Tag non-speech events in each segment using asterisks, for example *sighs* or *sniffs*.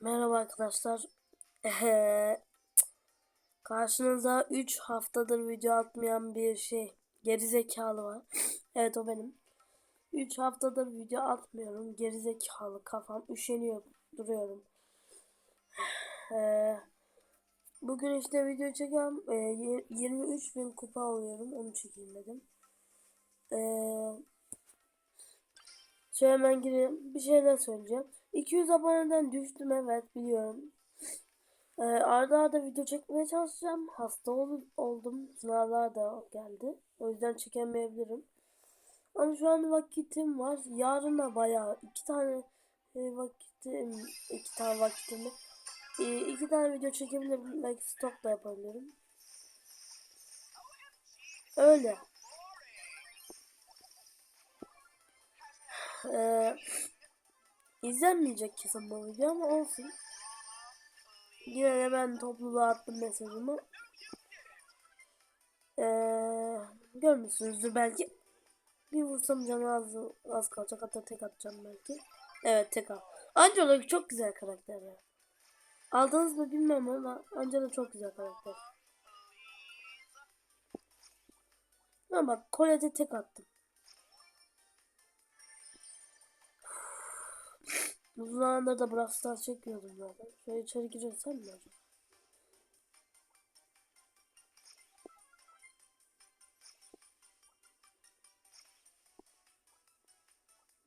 Merhaba arkadaşlar. Ehe, Karşınızda 3 haftadır video atmayan bir şey. Gerizekalı var. *sniffs* Evet o benim. 3 haftadır video atmıyorum. Gerizekalı kafam üşeniyor duruyorum. Bugün işte video. Eee, 23 bin kupa alıyorum. Onu çekeyim dedim. Eee Şöyle hemen gireyim. Bir şeyler söyleyeceğim. 200 aboneden düştüm evet biliyorum. Ee, arda arda video çekmeye çalışacağım. Hasta ol, oldum. Sınavlar da geldi. O yüzden çekemeyebilirim. Ama şu an vakitim var. Yarın da bayağı iki tane e, vakitim, iki tane vakitim var. E, iki tane video çekebilirim. Belki stok da yapabilirim. Öyle. *sighs* Ee, izlenmeyecek kesin bu video ama olsun. Yine de ben topluluğa attım mesajımı. Ee, görmüşsünüzdür belki. Bir vursam canı az, az kalacak hatta tek atacağım belki. Evet tek al. Angela çok güzel karakter ya. Aldınız mı bilmem ama Angela çok güzel karakter. Ama bak Colette'e tek attım. Uzun zamandır da Brawl Stars çekmiyordum zaten. Şöyle içeri girsem mi acaba?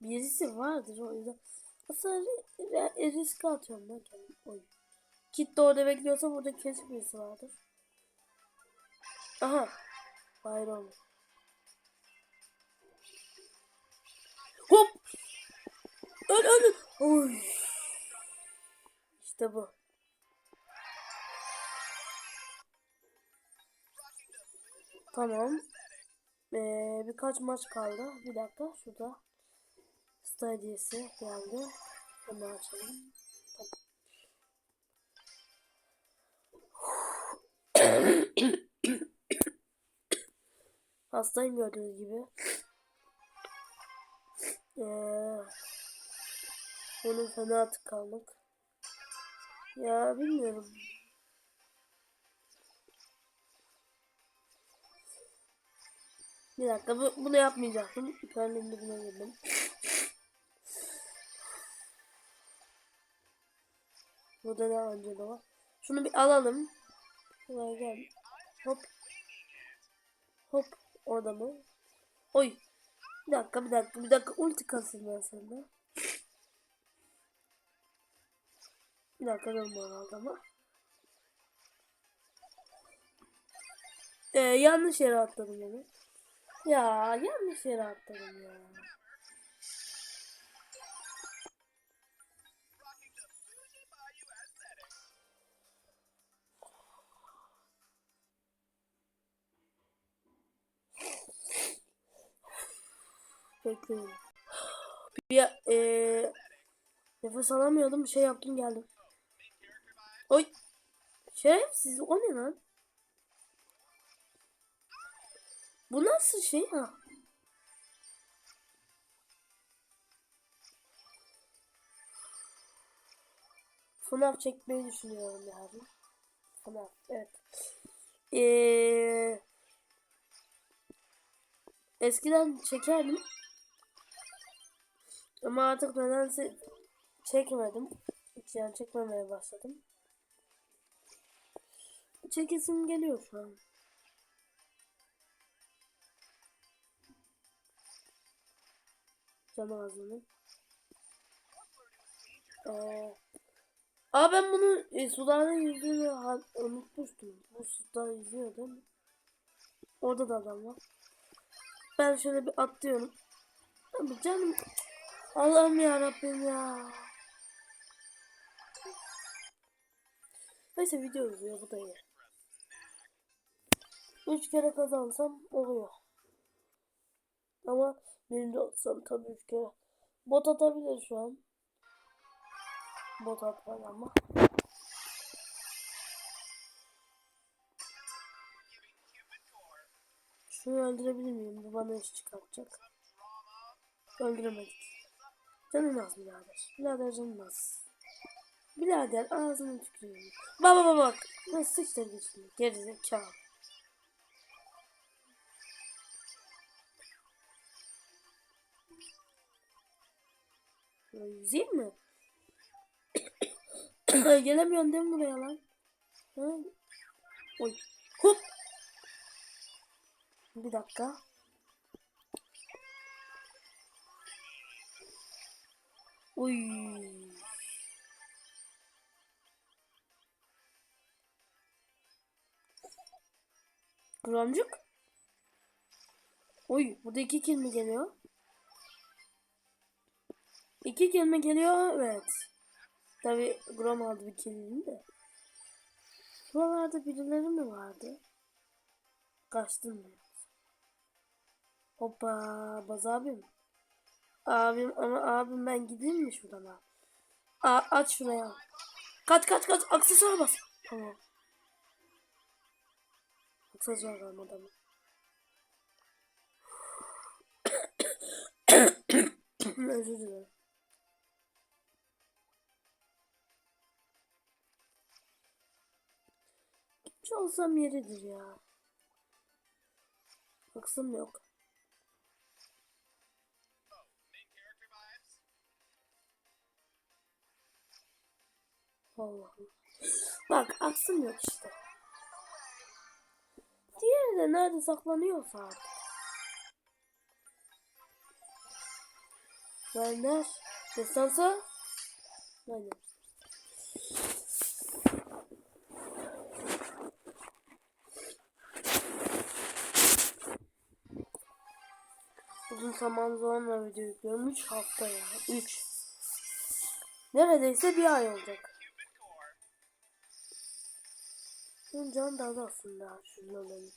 Birisi vardır o yüzden. Aslında ri- riske atıyorum ben kendim. Oy. Kit de orada bekliyorsa burada kesin birisi vardır. Aha. Olmuş. Hop. Öl öl. Oy. İşte bu. Tamam. Ee, birkaç maç kaldı. Bir dakika şurada. Stadiyesi geldi. Onu açalım. *coughs* Hastayım gördüğünüz gibi. Ee, bunun fena tıkanlık. Ya bilmiyorum. Bir dakika bu, bunu yapmayacaktım. Kendim birine girdim. Burada ne Angela var? Şunu bir alalım. Buraya gel. Hop. Hop. Orada mı? Oy. Bir dakika bir dakika bir dakika ulti kasayım ben sende. Bir dakika dönme herhalde ama. Ee, yanlış yere atladım beni. Ya yanlış yere atladım ya. Bekleyin. Bir eee nefes alamıyordum. Şey yaptım geldim. Oy. Şerefsiz o ne lan? Bu nasıl şey ha? FNAF çekmeyi düşünüyorum yarın. FNAF evet. Eee Eskiden çekerdim. Ama artık nedense çekmedim. Yani çekmemeye başladım. Çekesim geliyor şu an. Cam ağzını. Ee, Aa ben bunu e, sularda yüzdüğünü unutmuştum. Bu suda yüzüyor değil mi? Orada da adam var. Ben şöyle bir atlıyorum. Abi canım. Allah'ım ya Rabbim ya. Neyse video uzuyor bu da iyi. Üç kere kazansam oluyor. Ama birinci olsam tabii üç kere. Bot atabilir şu an. Bot atmadı ama. Şunu öldürebilir miyim? Bu bana iş çıkartacak. Öldüremedik. Canın az birader. Birader canın az. Birader ağzını tükürüyorum. Bak bak bak. Nasıl sıçtırdın şimdi? Gerizekalı. Ya Yüzeyim mi? *coughs* Gelemiyorsun değil mi buraya lan? Ha? Oy. Hop. Bir dakika. Uy. Gramcık. Uy burada iki kelime geliyor. İki kelime geliyor evet. Tabi Gram aldı bir kelimeyi de. Şuralarda birileri mi vardı? Kaçtın mı? Hoppa Baz abim. Abim ama abim ben gideyim mi şuradan abi? A aç şuraya. Kaç kaç kaç aksesuar bas. Tamam. Aksesuar kalmadı ama. *coughs* Özür dilerim. Hiç olsam yeridir ya. Haksım yok. Allah'ım. Bak aksım yok işte. Diğeri de nerede saklanıyorsa artık. Nerede? Destansa? Nerede? Uzun zaman sonra video yüklüyorum. 3 hafta ya. 3. Neredeyse bir ay olacak. Benim canım da aldı aslında şundan benim.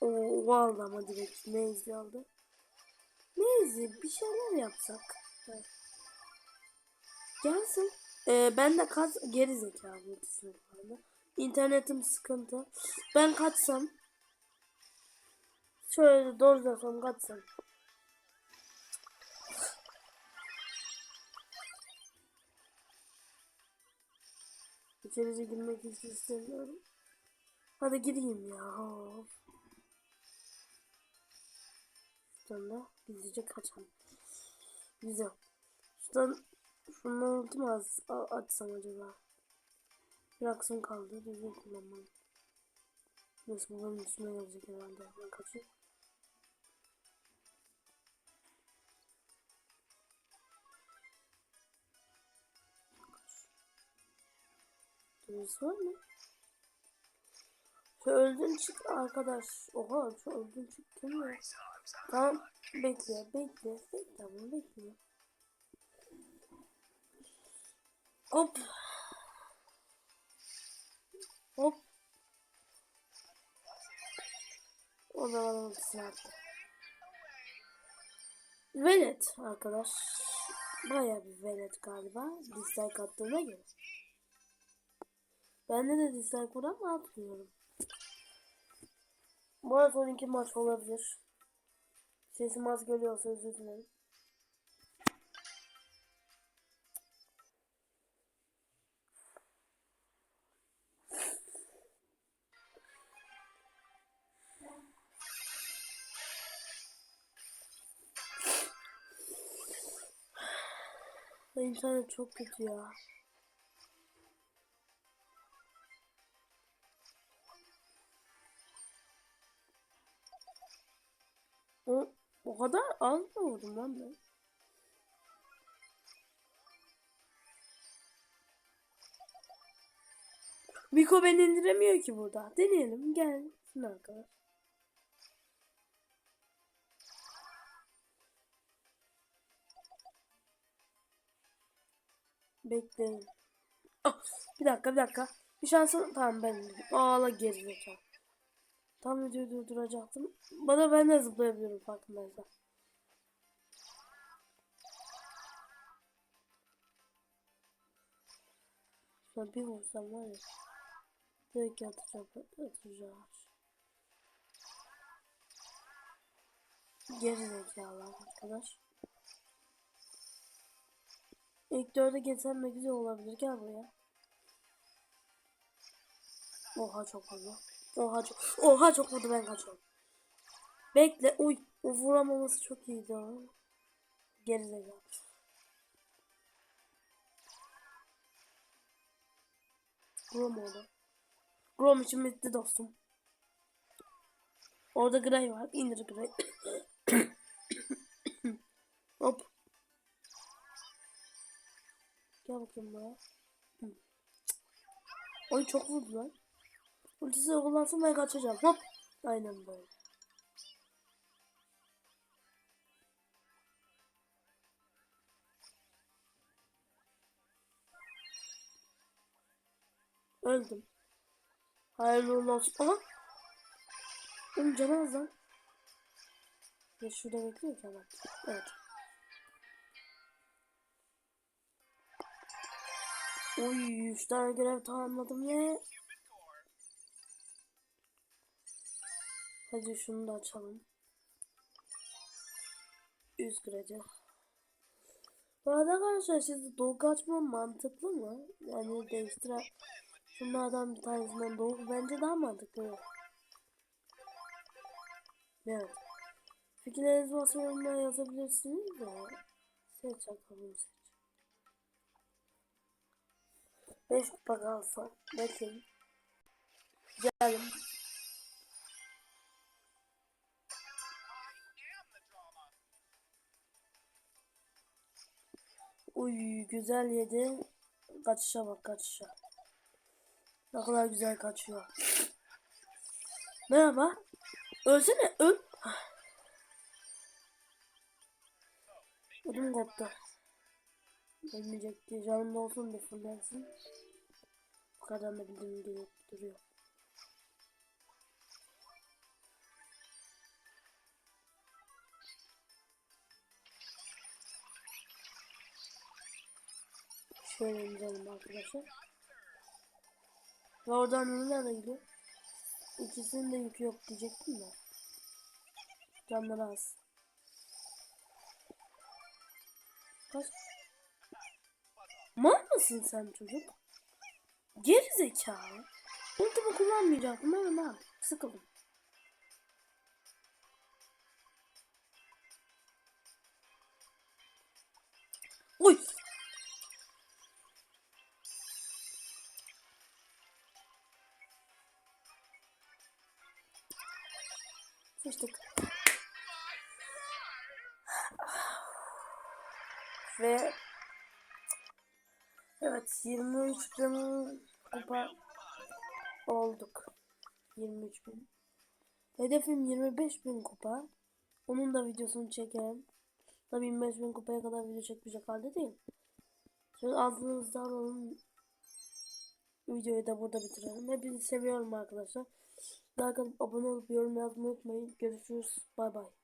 Oo, o aldı ama direkt. Ne izli aldı? Ne izli? Bir şeyler yapsak. Gelsin. Ee, ben de kaç geri zekalı. İnternetim sıkıntı. Ben kaçsam şöyle doğrulasam kaçsam. İçeriye girmek hiç istemiyorum. Hadi gireyim ya. Şuradan da gizlice kaçalım. Güzel. Şuradan şundan ultim az açsam acaba. Bir aksım kaldı. Düzgün kullanmalıyım. Benim üstüme gelecek herhalde. Ben kaçayım. Birisi var mı? Şu öldün çık arkadaş. Oha şu öldün çık kim ya? Tamam bekle bekle bekle tamam bekle. Hop. Hop. O zaman ultisini attı. Velet arkadaş. Baya bir velet galiba. Dislike attığına göre. Bende de dislike var ama atmıyorum. Bu arada son iki maç olabilir. Sesim az geliyorsa özür dilerim. *sighs* İnternet çok kötü ya. Az lan ben? Miko beni indiremiyor ki burada. Deneyelim. Gel. Şuna arkadaş. Bekleyin. Ah, bir dakika bir dakika. Bir şansım tamam ben. Ağla gerizekalı. Tam videoyu durduracaktım. Bana ben de zıplayabiliyorum farkındaysan. Şuna bir vursam var ya. Direkt yatacağım. Yatacağım. Geri zekalı arkadaş. İlk dörde geçsem de güzel olabilir. Gel buraya. Oha çok vurdu. Oha çok. Oha çok vurdu ben kaçıyorum. Bekle. Uy. O vuramaması çok iyiydi o. Gerizekalı. Grom oldu. Grom için bitti dostum. Orada Gray var. İndir Gray. *coughs* Hop. Gel bakayım buraya. Oy çok vurdu lan. Ultisi kullansın ben kaçacağım. Hop. Aynen böyle. Öldüm. Hayırlı uğurlu olsun. Aha. Oğlum canı az lan. Ya şurada bekliyor ki adam. Evet. Uy, üç tane görev tamamladım ya. Hadi şunu da açalım. 100 kredi. Bu arada arkadaşlar siz dolgu açma mantıklı mı? Yani değiştire Şunlardan bir tanesinden dolgu bence daha mantıklı. Evet. Fikirlerinizi varsa yorumlara yazabilirsiniz de. Seç bakalım seç. 5 kupa kalsa. Bekleyin. Geldim. Uy güzel yedi. Kaçışa bak kaçışa. Ne kadar güzel kaçıyor. Merhaba. Ölsene öl. Ödüm koptu. Ölmeyecek diye canım da olsun bir fırlansın. Bu kadar da bildiğim gibi duruyor. Şöyle indirelim arkadaşlar. Ve oradan neler de gidiyor. İkisinin de yükü yok diyecektim de. Canları az. Kaç? Mal mısın sen çocuk? Geri zekalı. Ultimi kullanmayacaktım ne yapayım? Sıkıldım. Uy! Evet 23 bin kupa olduk. 23 bin. Hedefim 25 bin kupa. Onun da videosunu çekerim. Tabii 25 bin kupaya kadar video çekmeyecek halde değil. Şöyle ağzınızda alalım. Videoyu da burada bitirelim. Hepinizi seviyorum arkadaşlar. Like atıp abone olup yorum yazmayı unutmayın. Görüşürüz. Bay bay.